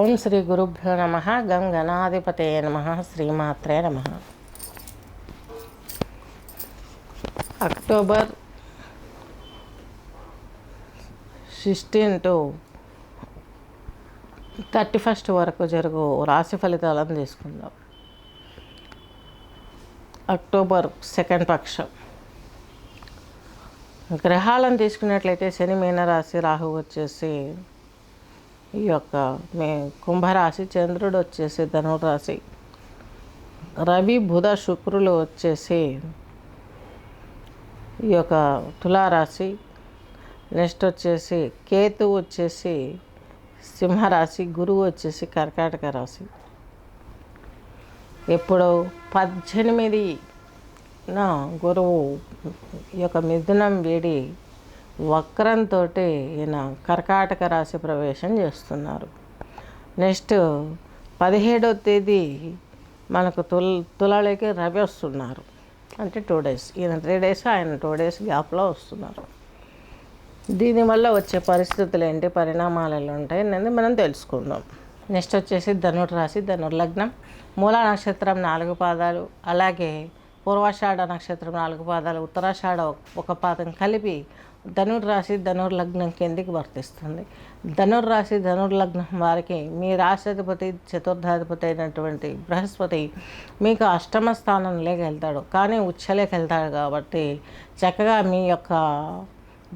ఓం శ్రీ గురుభ్యో నమ గం గణాధిపతే నమ శ్రీమాత్రే నమ. October sixteen to thirty first వరకు జరుగు రాశి ఫలితాలను తీసుకుందాం. అక్టోబర్ సెకండ్ పక్షం. గ్రహాలను తీసుకున్నట్లయితే శని మీనరాశి రాహు వచ్చేసి ఈ యొక్క మే కుంభరాశి చంద్రుడు వచ్చేసి ధనురాశి రవి బుధ శుక్రులు వచ్చేసి ఈ యొక్క తులారాశి. నెక్స్ట్ వచ్చేసి కేతు వచ్చేసి సింహరాశి గురువు వచ్చేసి కర్కాటక రాశి. ఎప్పుడు పద్దెనిమిది నా గురువు ఈ యొక్క మిథునం వీడి వక్రంతో ఈయన కర్కాటక రాశి ప్రవేశం చేస్తున్నారు. నెక్స్ట్ పదిహేడవ తేదీ మనకు తుల తులలోకి రవి వస్తున్నారు. అంటే టూ డేస్ ఈయన త్రీ డేస్ ఆయన టూ డేస్ గ్యాప్లో వస్తున్నారు. దీనివల్ల వచ్చే పరిస్థితులు ఏంటి పరిణామాలు ఎలా ఉంటాయి అనేది మనం తెలుసుకుందాం. నెక్స్ట్ వచ్చేసి ధనుర్ రాశి ధనుర్లగ్నం మూల నక్షత్రం నాలుగు పాదాలు అలాగే పూర్వాషాఢ నక్షత్రం నాలుగు పాదాలు ఉత్తరాషాఢ ఒక పాదం కలిపి ధనుర్ రాశి ధనుర్లగ్నం కిందికి వర్తిస్తుంది. ధనుర్ రాశి ధనుర్లగ్నం వారికి మీ రాష్ట్రాధిపతి చతుర్థాధిపతి అయినటువంటి బృహస్పతి మీకు అష్టమ స్థానంలోకి వెళ్తాడు. కానీ ఉచ్చలేకి వెళ్తాడు కాబట్టి చక్కగా మీ యొక్క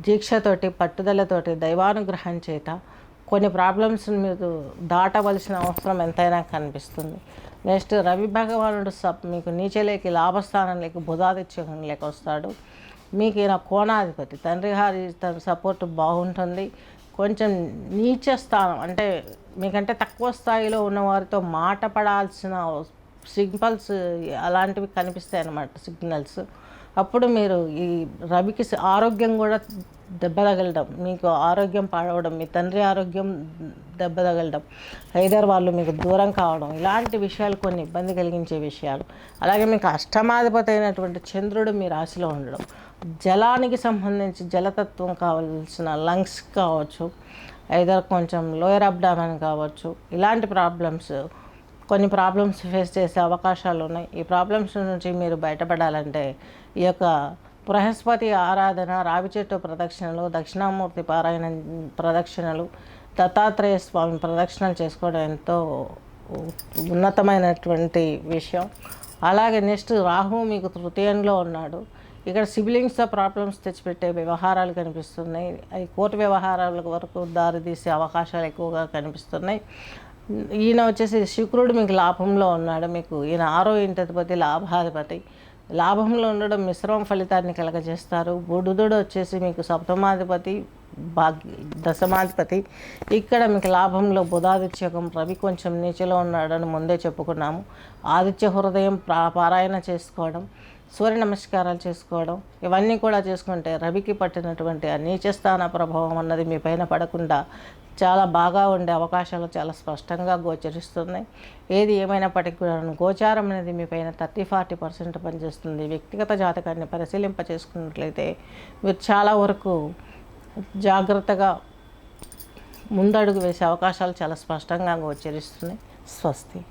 దీక్షతోటి పట్టుదలతోటి దైవానుగ్రహం చేత కొన్ని ప్రాబ్లమ్స్ మీరు దాటవలసిన అవసరం ఎంతైనా కనిపిస్తుంది. నెక్స్ట్ రవి భగవానుడు సప్ మీకు నీచలేకి లాభస్థానంలోకి బుధాదిత్యంలోకి వస్తాడు. మీకు ఈయన కోణాధిపతి? తండ్రి గారి తన సపోర్ట్ బాగుంటుంది. కొంచెం నీచ స్థానం అంటే మీకంటే తక్కువ స్థాయిలో ఉన్న వారితో మాట పడాల్సిన సింపల్స్ అలాంటివి కనిపిస్తాయి అన్నమాట సిగ్నల్స్. అప్పుడు మీరు ఈ రవికి ఆరోగ్యం కూడా దెబ్బ తగలడం మీకు ఆరోగ్యం పాడవడం మీ తండ్రి ఆరోగ్యం దెబ్బ తగలడం హైదర్ వాళ్ళు మీకు దూరం కావడం ఇలాంటి విషయాలు కొన్ని ఇబ్బంది కలిగించే విషయాలు. అలాగే మీకు అష్టమాధిపతి అయినటువంటి చంద్రుడు మీ రాశిలో ఉండడం. జలానికి సంబంధించి జలతత్వం కావాల్సిన లంగ్స్ కావచ్చు ఐదర్ కొంచెం లోయర్ అబ్డామన్ కావచ్చు ఇలాంటి ప్రాబ్లమ్స్ కొన్ని ప్రాబ్లమ్స్ ఫేస్ చేసే అవకాశాలు ఉన్నాయి. ఈ ప్రాబ్లమ్స్ నుంచి మీరు బయటపడాలంటే ఈ యొక్క బృహస్పతి ఆరాధన రావి చెట్టు ప్రదక్షిణలు దక్షిణామూర్తి పారాయణ ప్రదక్షిణలు దత్తాత్రేయ స్వామి ప్రదక్షిణలు చేసుకోవడం ఎంతో ఉన్నతమైనటువంటి విషయం. అలాగే నెక్స్ట్ రాహు మీకు తృతీయంలో ఉన్నాడు. ఇక్కడ సిబ్లింగ్స్తో ప్రాబ్లమ్స్ తెచ్చిపెట్టే వ్యవహారాలు కనిపిస్తున్నాయి. అవి కోర్టు వ్యవహారాల వరకు దారితీసే అవకాశాలు ఎక్కువగా కనిపిస్తున్నాయి. ఈయన వచ్చేసి శుక్రుడు మీకు లాభంలో ఉన్నాడు. మీకు ఈయన ఆరో ఇంటధిపతి లాభాధిపతి. లాభంలో ఉండడం మిశ్రమ ఫలితాన్ని కలగజేస్తారు. బుడుదుడు వచ్చేసి మీకు సప్తమాధిపతి భాగ్య దశమాధిపతి. ఇక్కడ మీకు లాభంలో బుధాదిత్యకం రవి కొంచెం నీచలో ఉన్నాడని ముందే చెప్పుకున్నాము. ఆదిత్య హృదయం ప్రా పారాయణ చేసుకోవడం సూర్య నమస్కారాలు చేసుకోవడం ఇవన్నీ కూడా చేసుకుంటే రవికి పట్టినటువంటి ఆ నీచస్థాన ప్రభావం అన్నది మీ పైన పడకుండా చాలా బాగా ఉండే అవకాశాలు చాలా స్పష్టంగా గోచరిస్తున్నాయి. ఏది ఏమైనప్పటికీ కూడా గోచారం అనేది మీ పైన థర్టీ ఫార్టీ పర్సెంట్ పనిచేస్తుంది. వ్యక్తిగత జాతకాన్ని పరిశీలింప చేసుకున్నట్లయితే మీరు చాలా వరకు జాగ్రత్తగా ముందడుగు వేసే అవకాశాలు చాలా స్పష్టంగా గోచరిస్తున్నాయి. స్వస్తి.